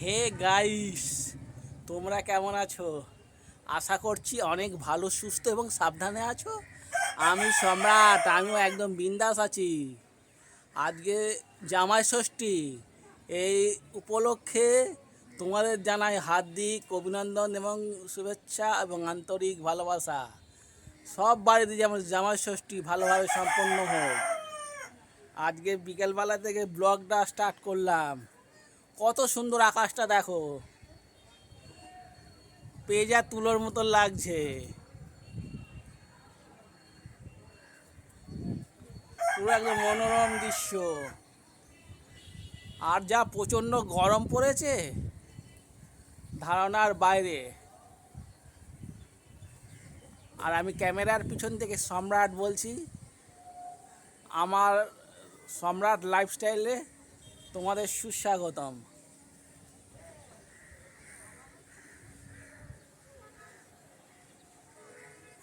Hey guys, তোমরা কেমন আছো? আশা করছি অনেক ভালো, সুস্থ এবং সাবধানে আছো। আমি সম্রাট, আমিও একদম বিন্দাস আছি। আজকে জামাই ষষ্ঠী, এই উপলক্ষে তোমাদের জানাই হার্দিক অভিনন্দন এবং শুভেচ্ছা এবং আন্তরিক ভালোবাসা। সব বাড়িতে যেমন জামাই ষষ্ঠী ভালোভাবে সম্পন্ন হোক। আজকে বিকেলবেলা থেকে ব্লগটা স্টার্ট করলাম। কত সুন্দর আকাশটা দেখো। পেজা তুলোর মতো লাগছে। পুরো একদম মনোরম দৃশ্য। আর যা প্রচণ্ড গরম পড়েছে, ধারণার বাইরে। আর আমি ক্যামেরার পিছন থেকে সম্রাট বলছি, আমার সম্রাট লাইফস্টাইলে তোমাদের সুস্বাগতম।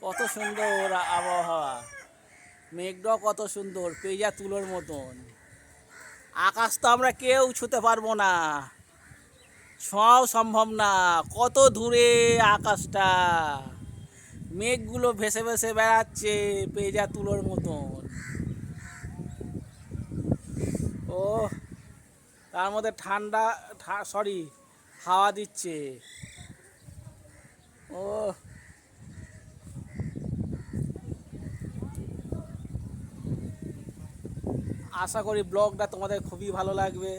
কত সুন্দর আবহাওয়া। মেঘটাও কত সুন্দর পেজা তুলোর মতন। আকাশ তো আমরা কেউ ছুতে পারব না। ছোঁয়াও সম্ভব না, কত দূরে আকাশটা। মেঘগুলো ভেসে ভেসে বেড়াচ্ছে পেজা তুলোর মতন। ও তার মধ্যে ঠান্ডা সরি হাওয়া দিচ্ছে। ও। আশা করি ব্লগটা তোমাদের খুবই ভালো লাগবে।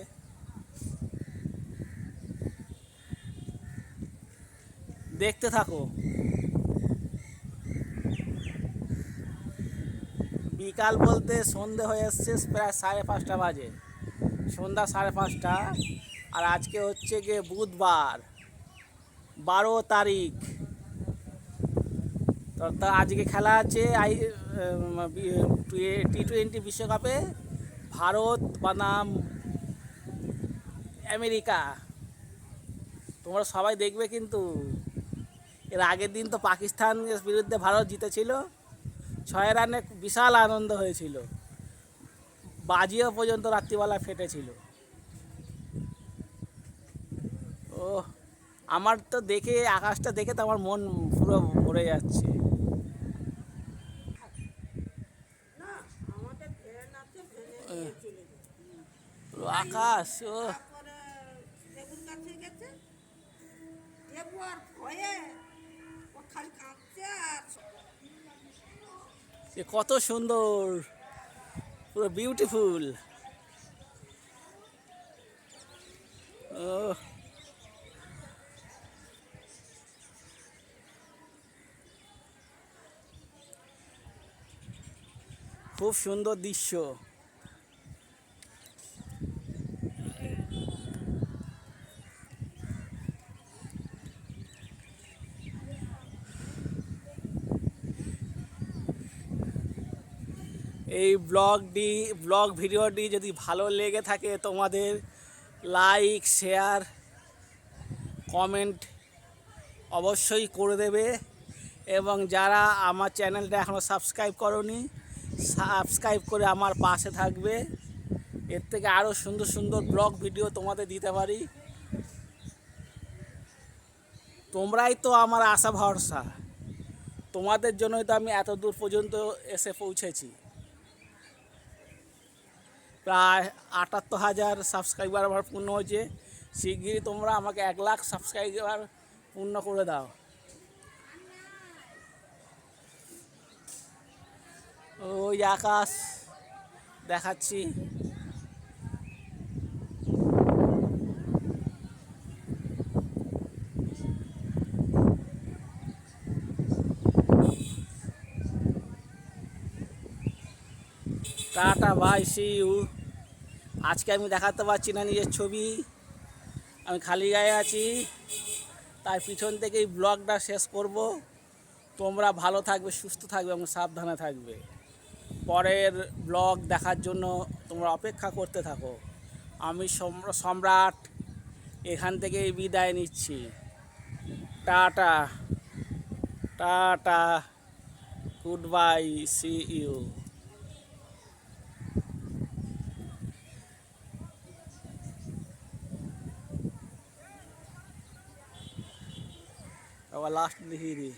দেখতে থাকো। বিকাল বলতে সন্ধে হয়ে এসছে, প্রায় সাড়ে পাঁচটা বাজে। সন্ধ্যা সাড়ে পাঁচটা। আর আজকে হচ্ছে গিয়ে বুধবার, বারো তারিখ। তো আজকে খেলা আছে আই টি টোয়েন্টি বিশ্বকাপে। ভারত বনাম আমেরিকা। তোমরা সবাই দেখবে কিন্তু। এর আগের দিন তো পাকিস্তানের বিরুদ্ধে ভারত জিতেছিল। ছয় রানে বিশাল আনন্দ হয়েছিল। বাজিও পর্যন্ত রাত্রিবেলা ফেটেছিল। ও আমার তো দেখে আকাশটা দেখে তো আমার মন পুরো ভরে যাচ্ছে। পুরো আকাশ ও। কত সুন্দর। পুরো বিউটিফুল ও খুব সুন্দর দৃশ্য। এই ব্লগটি ব্লগ ভিডিওটি যদি ভালো লেগে থাকে তোমাদের লাইক শেয়ার কমেন্ট অবশ্যই করে দেবে। এবং যারা আমার চ্যানেলটা এখনও সাবস্ক্রাইব করনি সাবস্ক্রাইব করে আমার পাশে থাকবে। এর থেকে আরও সুন্দর সুন্দর ব্লগ ভিডিও তোমাদের দিতে পারি। তোমরাই তো আমার আশা ভরসা। তোমাদের জন্যই তো আমি এত দূর পর্যন্ত এসে পৌঁছেছি। প্রায় আটাত্তর হাজার সাবস্ক্রাইবার আমার পূর্ণ হয়েছে। শিগগিরই তোমরা আমাকে এক লাখ সাবস্ক্রাইবার পূর্ণ করে দাও। ওই আকাশ দেখাচ্ছি। টাটা বাই সি ইউ আজকে আমি দেখাতে পারছি না নিজের ছবি। আমি খালি গায়ে আছি। তাই পিছন থেকেই ব্লগটা শেষ করব। তোমরা ভালো থাকবে, সুস্থ থাকবে এবং সাবধানে থাকবে। পরের ব্লগ দেখার জন্য তোমরা অপেক্ষা করতে থাকো। আমি সম্র- সম্রাট, এখান থেকেই বিদায় নিচ্ছি। Tata. Tata. Good bye see you और लास्ट नहीं रही